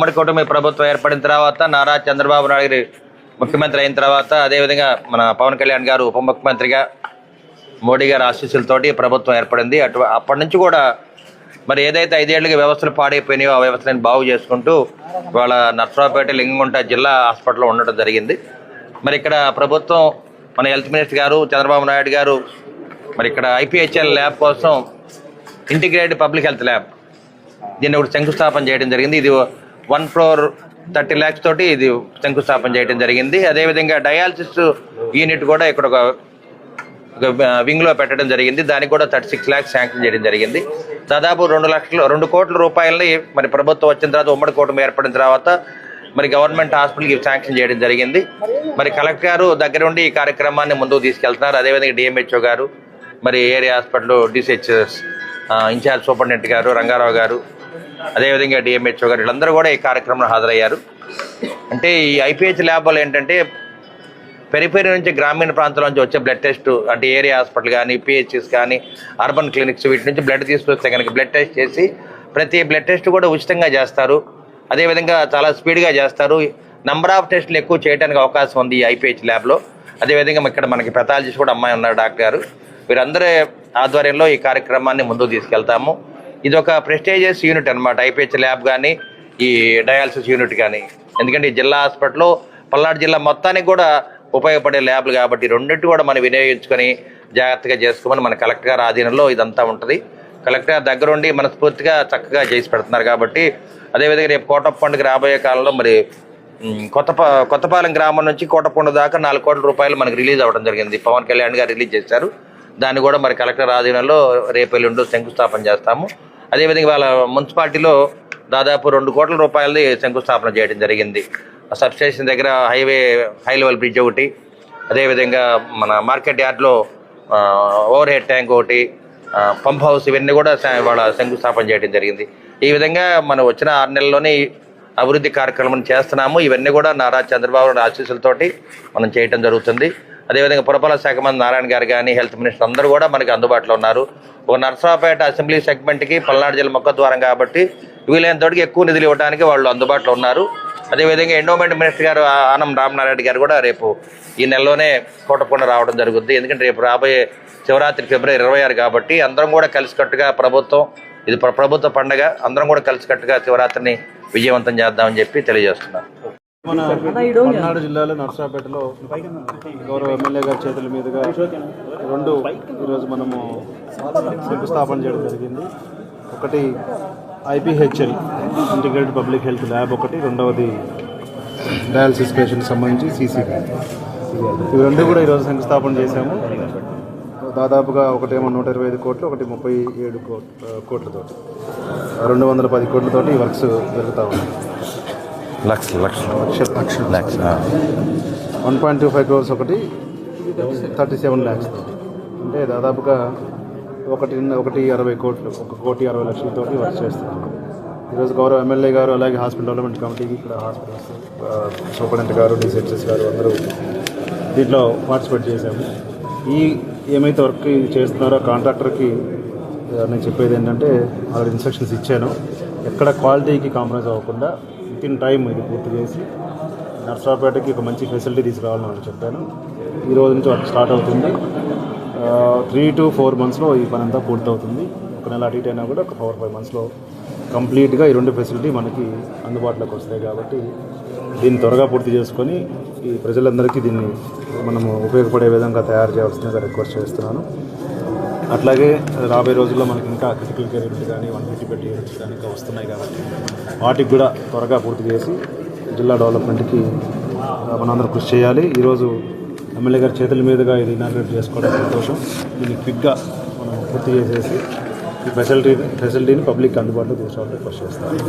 ఉమ్మడి కూటమి ప్రభుత్వం ఏర్పడిన తర్వాత నారా చంద్రబాబు నాయుడు గారి ముఖ్యమంత్రి అయిన తర్వాత అదేవిధంగా మన పవన్ కళ్యాణ్ గారు ఉప ముఖ్యమంత్రిగా మోడీ గారి ఆశీస్సులతోటి ప్రభుత్వం ఏర్పడింది. అటు అప్పటి నుంచి కూడా మరి ఏదైతే ఐదేళ్ళుగా వ్యవస్థలు పాడైపోయినాయో ఆ వ్యవస్థలను బాగు చేసుకుంటూ వాళ్ళ నర్సరావుపేట లింగంగుంట జిల్లా హాస్పిటల్లో ఉండడం జరిగింది. మరి ఇక్కడ ప్రభుత్వం మన హెల్త్ మినిస్టర్ గారు చంద్రబాబు నాయుడు గారు మరి ఇక్కడ ఐపీహెచ్ఎల్ ల్యాబ్ కోసం ఇంటిగ్రేటెడ్ పబ్లిక్ హెల్త్ ల్యాబ్ దీన్ని ఒకటి శంకుస్థాపన చేయడం జరిగింది. ఇది వన్ ఫ్లోర్ థర్టీ ల్యాక్స్ తోటి ఇది శంకుస్థాపన చేయడం జరిగింది. అదేవిధంగా డయాలసిస్ యూనిట్ కూడా ఇక్కడ ఒక వింగ్లో పెట్టడం జరిగింది. దానికి కూడా థర్టీ సిక్స్ ల్యాక్స్ శాంక్షన్ చేయడం జరిగింది. దాదాపు రెండు లక్షలు రెండు కోట్ల రూపాయలని మరి ప్రభుత్వం వచ్చిన తర్వాత ఉమ్మడి కూటమి ఏర్పడిన తర్వాత మరి గవర్నమెంట్ హాస్పిటల్కి శాంక్షన్ చేయడం జరిగింది. మరి కలెక్టర్ గారు దగ్గర ఉండి ఈ కార్యక్రమాన్ని ముందుకు తీసుకెళ్తున్నారు. అదేవిధంగా డిఎంహెచ్ఓ గారు మరి area hospital DCHS in-charge superintendent గారు రంగారావు గారు అదేవిధంగా డిఎంహెచ్ఓ గారు వీళ్ళందరూ కూడా ఈ కార్యక్రమంలో హాజరయ్యారు. అంటే ఈ ఐపీహెచ్ ల్యాబ్లు ఏంటంటే పెరిఫెరీ నుంచి గ్రామీణ ప్రాంతాల నుంచి వచ్చే బ్లడ్ టెస్ట్ అంటే ఏరియా హాస్పిటల్ కానీ పిహెచ్ఎస్ కానీ అర్బన్ క్లినిక్స్ వీటి నుంచి బ్లడ్ తీసుకొస్తే కనుక బ్లడ్ టెస్ట్ చేసి ప్రతి బ్లడ్ టెస్ట్ కూడా ఉచితంగా చేస్తారు. అదేవిధంగా చాలా స్పీడ్గా చేస్తారు. నంబర్ ఆఫ్ టెస్టులు ఎక్కువ చేయడానికి అవకాశం ఉంది ఈ ఐపీహెచ్ ల్యాబ్లో. అదేవిధంగా ఇక్కడ మనకి పెథాలజిస్ట్ కూడా అమ్మాయి ఉన్నారు డాక్టర్ గారు. వీరందరి ఆధ్వర్యంలో ఈ కార్యక్రమాన్ని ముందుకు తీసుకెళ్తాము. ఇది ఒక ప్రెస్టేజియస్ యూనిట్ అనమాట ఐపీహెచ్ ల్యాబ్ కానీ ఈ డయాలసిస్ యూనిట్ కానీ ఎందుకంటే ఈ జిల్లా హాస్పిటల్లో పల్నాడు జిల్లా మొత్తానికి కూడా ఉపయోగపడే ల్యాబ్లు కాబట్టి రెండింటి కూడా మనం వినియోగించుకొని జాగ్రత్తగా చేసుకోమని మన కలెక్టర్ గారి ఆధీనంలో ఇదంతా ఉంటుంది. కలెక్టర్ గారి దగ్గరుండి మనస్ఫూర్తిగా చక్కగా చేసి పెడుతున్నారు కాబట్టి అదేవిధంగా రేపు కోటప్పండుకి రాబోయే కాలంలో మరి కొత్తపా కొత్త కొత్తపాలెం గ్రామం నుంచి కోటపండు దాకా నాలుగు కోట్ల రూపాయలు మనకి రిలీజ్ అవ్వడం జరిగింది. పవన్ కళ్యాణ్ గారు రిలీజ్ చేశారు. దాన్ని కూడా మరి కలెక్టర్ ఆధీనంలో రేపు ఎల్లుండి శంకుస్థాపన చేస్తాము. అదేవిధంగా వాళ్ళ మున్సిపాలిటీలో దాదాపు రెండు కోట్ల రూపాయలది శంకుస్థాపన చేయడం జరిగింది. సబ్స్టేషన్ దగ్గర హైవే హై లెవెల్ బ్రిడ్జ్ ఒకటి అదేవిధంగా మన మార్కెట్ యార్డ్లో ఓవర్ హెడ్ ట్యాంక్ ఒకటి పంప్ హౌస్ ఇవన్నీ కూడా వాళ్ళ శంకుస్థాపన చేయడం జరిగింది. ఈ విధంగా మనం వచ్చిన ఆరు నెలల్లోనే అభివృద్ధి కార్యక్రమం చేస్తున్నాము. ఇవన్నీ కూడా నారా చంద్రబాబు నాయుడు ఆశీస్సులతోటి మనం చేయటం జరుగుతుంది. అదేవిధంగా పురపాలక శాఖ మంత్రి నారాయణ గారు కానీ హెల్త్ మినిస్టర్ అందరూ కూడా మనకి అందుబాటులో ఉన్నారు. ఒక నర్సరావుపేట అసెంబ్లీ సెగ్మెంట్కి పల్నాడు జిల్లా మొక్క ద్వారం కాబట్టి వీలైనంతటికి ఎక్కువ నిధులు ఇవ్వడానికి వాళ్ళు అందుబాటులో ఉన్నారు. అదేవిధంగా ఎండోమెంట్ మినిస్టర్ గారు ఆ- ఆనం రామనారాయణ గారు కూడా రేపు ఈ నెలలోనే కోటకొండ రావడం జరుగుతుంది ఎందుకంటే రేపు రాబోయే శివరాత్రి ఫిబ్రవరి ఇరవై ఆరు కాబట్టి అందరం కూడా కలిసికట్టుగా ప్రభుత్వం ఇది ప్రభుత్వ పండగ అందరం కూడా కలిసికట్టుగా శివరాత్రిని విజయవంతం చేద్దామని చెప్పి తెలియజేస్తున్నాను మన పల్నాడు జిల్లాలో నర్సాపేటలో గౌరవ ఎమ్మెల్యే గారి చేతుల మీదుగా రెండు ఈరోజు మనము శంకుస్థాపన చేయడం జరిగింది. ఒకటి IPHL integrated public health lab ఒకటి రెండవది డయాలసిస్ పేషెంట్ సంబంధించి సీసీ ఇవి రెండు కూడా ఈరోజు శంకుస్థాపన చేశాము. దాదాపుగా ఒకటేమో నూట ఇరవై ఐదు కోట్లు ఒకటి ముప్పై ఏడు కోట్ కోట్లతోటి రెండు వందల పది కోట్లతోటి ఈ వర్క్స్ జరుగుతూ ఉన్నాయి. లక్ష లక్ష. లక్ష లక్ష one point two five crores ఒకటి థర్టీ సెవెన్ ల్యాక్స్ అంటే దాదాపుగా ఒకటి ఒకటి అరవై కోట్లు ఒక కోటి అరవై లక్షలతోటి వర్క్ చేస్తున్నాం ఈరోజు గౌరవ ఎమ్మెల్యే గారు అలాగే హాస్పిటల్ డెవలప్మెంట్ కమిటీకి ఇక్కడ హాస్పిటల్స్ సూపరింటెండెంట్ గారు డిసిహెచ్ఎస్ గారు అందరూ దీంట్లో పార్టిసిపేట్ చేశాము. ఈ ఏమైతే వర్క్ చేస్తున్నారో కాంట్రాక్టర్కి నేను చెప్పేది ఏంటంటే ఆల్రెడీ ఇన్స్ట్రక్షన్స్ ఇచ్చాను. ఎక్కడ క్వాలిటీకి కాంప్రమైజ్ అవ్వకుండా విత్ ఇన్ టైం ఇది పూర్తి చేసి నర్సరావుపేటకి ఒక మంచి ఫెసిలిటీ తీసుకురావాలని అని చెప్పాను. ఈ రోజు నుంచి వర్క్ స్టార్ట్ అవుతుంది. త్రీ టు ఫోర్ మంత్స్లో ఈ పని అంతా పూర్తవుతుంది. ఒక నెల అటు అయినా కూడా ఒక ఫోర్ ఫైవ్ మంత్స్లో కంప్లీట్గా ఈ రెండు ఫెసిలిటీ మనకి అందుబాటులోకి వస్తాయి కాబట్టి దీన్ని త్వరగా పూర్తి చేసుకొని ఈ ప్రజలందరికీ దీన్ని మనము ఉపయోగపడే విధంగా తయారు చేయాల్సిందిగా రిక్వెస్ట్ చేస్తున్నాను. అట్లాగే రాబోయే రోజుల్లో మనకి ఇంకా క్రిటికల్ కేర్ యూనిట్ కానీ వన్ ఫిఫ్టీ బెడ్ యూనిట్స్ కానీ ఇంకా వస్తున్నాయి కాబట్టి వాటికి కూడా త్వరగా పూర్తి చేసి జిల్లా డెవలప్మెంట్కి ఆ, మనందరం కృషి చేయాలి. ఈరోజు ఎమ్మెల్యే గారి చేతుల మీదుగా ఇది ఇనాగ్రేట్ చేసుకోవడం సంతోషం. దీన్ని క్విక్గా మనం పూర్తి చేసేసి ఈ ఫెసిలిటీ ఫెసిలిటీని పబ్లిక్ అందుబాటులో తీసుకోవాలని రిక్వెస్ట్ చేస్తాను.